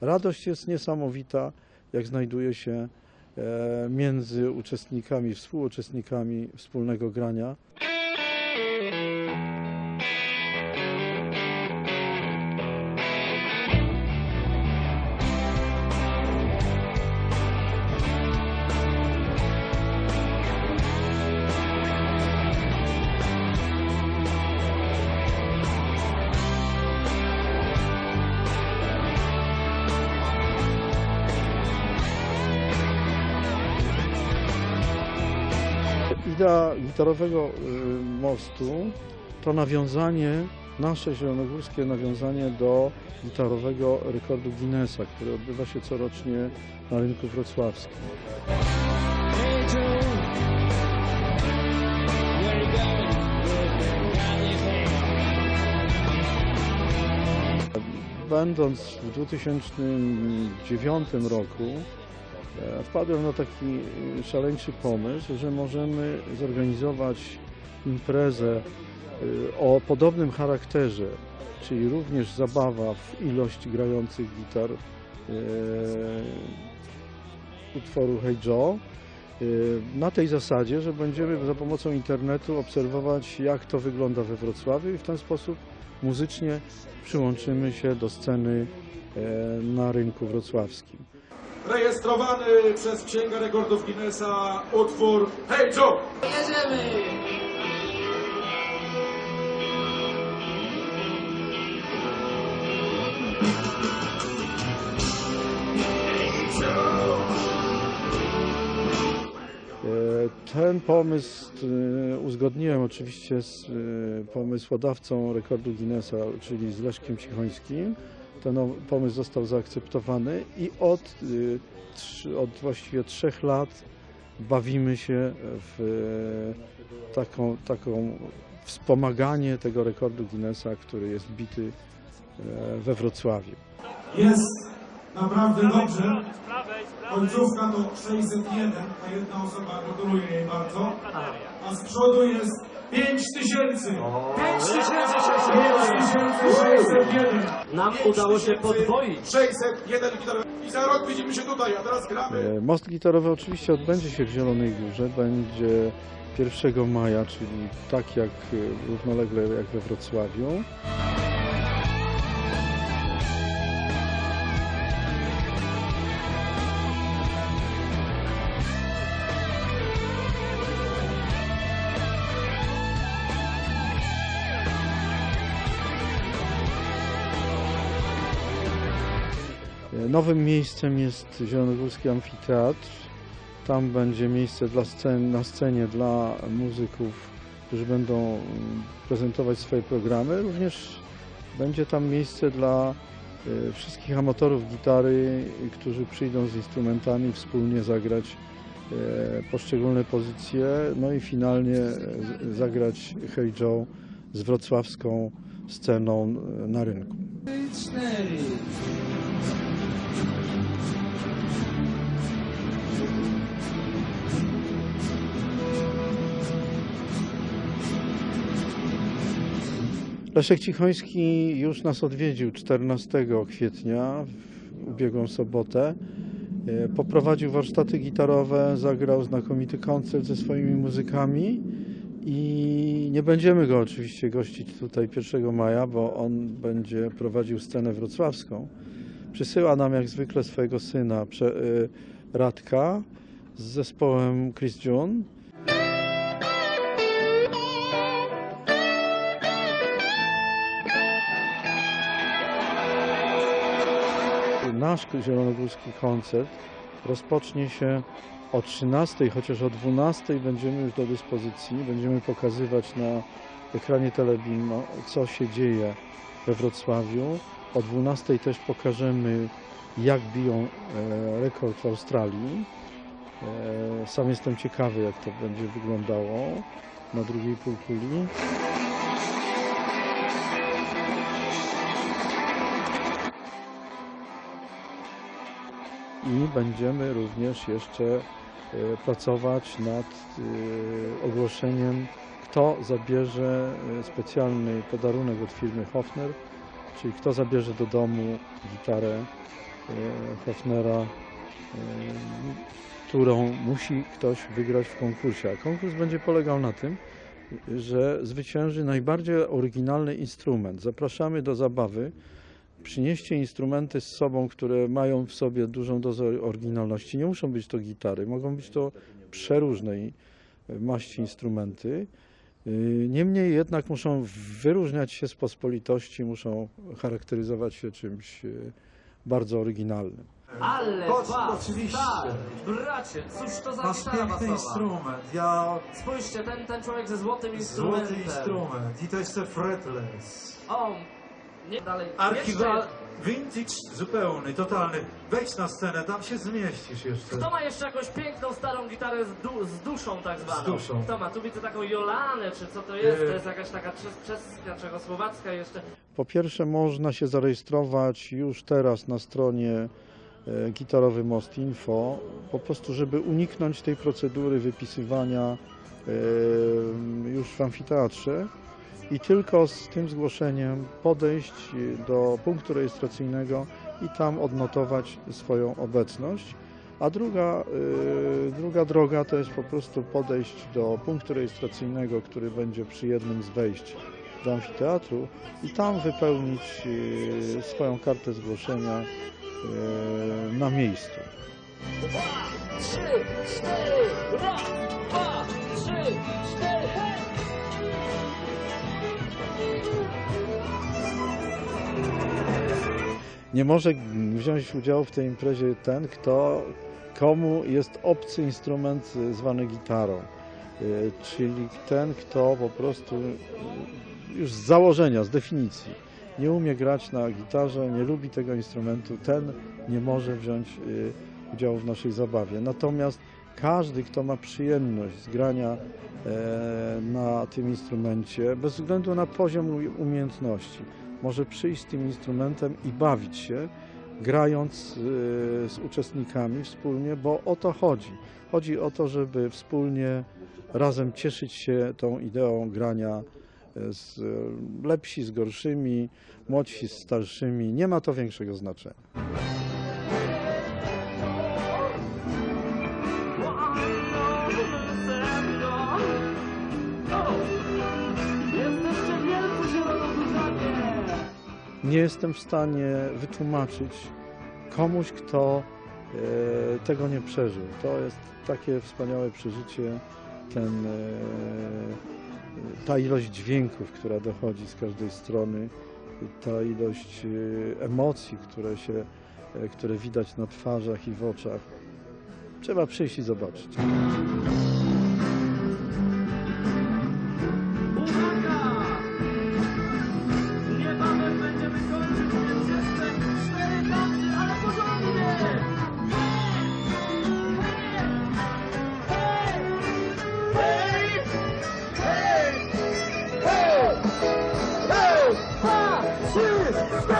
Radość jest niesamowita, jak znajduje się e, między uczestnikami, współuczestnikami wspólnego grania. Idea gitarowego y, mostu to nawiązanie, nasze zielonogórskie nawiązanie do gitarowego rekordu Guinnessa, który odbywa się corocznie na rynku wrocławskim. Będąc w 2009 roku wpadłem na taki e, szaleńczy pomysł, że możemy zorganizować imprezę e, o podobnym charakterze, czyli również zabawa w ilość grających gitar e, utworu Hey Joe. e, Na tej zasadzie, że będziemy za pomocą internetu obserwować, jak to wygląda we Wrocławiu i w ten sposób muzycznie przyłączymy się do sceny e, na rynku wrocławskim. Rejestrowany przez Księgę Rekordów Guinnessa utwór Hey Joe! Jedziemy! E, Ten pomysł e, uzgodniłem oczywiście z e, pomysłodawcą rekordu Guinnessa, czyli z Leszkiem Cichońskim. Ten pomysł został zaakceptowany i od, trzy- od właściwie trzech lat bawimy się w e, taką, taką wspomaganie tego rekordu Guinnessa, który jest bity e, we Wrocławiu. Jest naprawdę dobrze. Końcówka to 601, a jedna osoba gratuluję jej bardzo. A z przodu jest 5000! 5601! Nam udało się podwoić. 601 gitar. I za rok widzimy się tutaj, a teraz gramy. E, Most gitarowy oczywiście odbędzie się w Zielonej Górze. Będzie 1 maja, czyli tak jak e, równolegle jak we Wrocławiu. Nowym miejscem jest Zielonogórski Amfiteatr. Tam będzie miejsce dla scen, na scenie dla muzyków, którzy będą mm, prezentować swoje programy. Również będzie tam miejsce dla e, wszystkich amatorów gitary, którzy przyjdą z instrumentami wspólnie zagrać e, poszczególne pozycje. No i finalnie e, zagrać Hey Joe z wrocławską sceną na rynku. Cztery. Leszek Cichoński już nas odwiedził 14 kwietnia, w ubiegłą sobotę. E, Poprowadził warsztaty gitarowe, zagrał znakomity koncert ze swoimi muzykami i nie będziemy go oczywiście gościć tutaj 1 maja, bo on będzie prowadził scenę wrocławską. Przysyła nam jak zwykle swojego syna e, Radka z zespołem Chris June. Nasz zielonogórski koncert rozpocznie się o 13, chociaż o 12 będziemy już do dyspozycji. Będziemy pokazywać na ekranie Telebimo, co się dzieje we Wrocławiu. O 12 też pokażemy, jak biją e, rekord w Australii. E, Sam jestem ciekawy, jak to będzie wyglądało na drugiej półkuli. I będziemy również jeszcze e, pracować nad e, ogłoszeniem, kto zabierze e, specjalny podarunek od firmy Hofner, czyli kto zabierze do domu gitarę Hefnera, e, którą musi ktoś wygrać w konkursie. A konkurs będzie polegał na tym, że zwycięży najbardziej oryginalny instrument. Zapraszamy do zabawy. Przynieście instrumenty z sobą, które mają w sobie dużą dozę oryginalności. Nie muszą być to gitary, mogą być to przeróżnej maści instrumenty. Yy, Niemniej jednak muszą wyróżniać się z pospolitości, muszą charakteryzować się czymś yy, bardzo oryginalnym. Ale Chodź, patrz, oczywiście. stary, bracie, cóż to za Masz piękny instrument. Ja Spójrzcie, ten, ten człowiek ze złotym instrumentem. złoty instrument. I to jeszcze fretless. O, nie dalej. Archiwal, vintage zupełny, totalny. Wejdź na scenę, tam się zmieścisz jeszcze. kto ma jeszcze jakąś piękną starą gitarę z, du, z duszą tak zwaną? Z duszą. Kto ma? Tu widzę taką Jolanę, czy co to jest? Yy. To jest jakaś taka czes- czeska, czechosłowacka jeszcze. Po pierwsze można się zarejestrować już teraz na stronie e, Gitarowy Most Info, po prostu żeby uniknąć tej procedury wypisywania e, już w amfiteatrze i tylko z tym zgłoszeniem podejść do punktu rejestracyjnego i tam odnotować swoją obecność. A druga, e, druga droga to jest po prostu podejść do punktu rejestracyjnego, który będzie przy jednym z wejść do amfiteatru i tam wypełnić e, swoją kartę zgłoszenia e, na miejscu. Trzy, cztery, raz, dwa, trzy, cztery, hej! Nie może wziąć udziału w tej imprezie ten, kto, komu jest obcy instrument zwany gitarą. E, Czyli ten, kto po prostu e, już z założenia, z definicji nie umie grać na gitarze, nie lubi tego instrumentu, ten nie może wziąć e, udziału w naszej zabawie. Natomiast każdy, kto ma przyjemność z grania e, na tym instrumencie, bez względu na poziom umiejętności, może przyjść z tym instrumentem i bawić się, grając e, z uczestnikami wspólnie, bo o to chodzi. Chodzi o to, żeby wspólnie razem cieszyć się tą ideą grania e, z lepsi z gorszymi, młodsi z starszymi. Nie ma to większego znaczenia. Nie jestem w stanie wytłumaczyć komuś, kto e, tego nie przeżył. To jest takie wspaniałe przeżycie, ten, e, ta ilość dźwięków, która dochodzi z każdej strony, ta ilość e, emocji, które, się, które widać na twarzach i w oczach. Trzeba przyjść i zobaczyć. Trzy,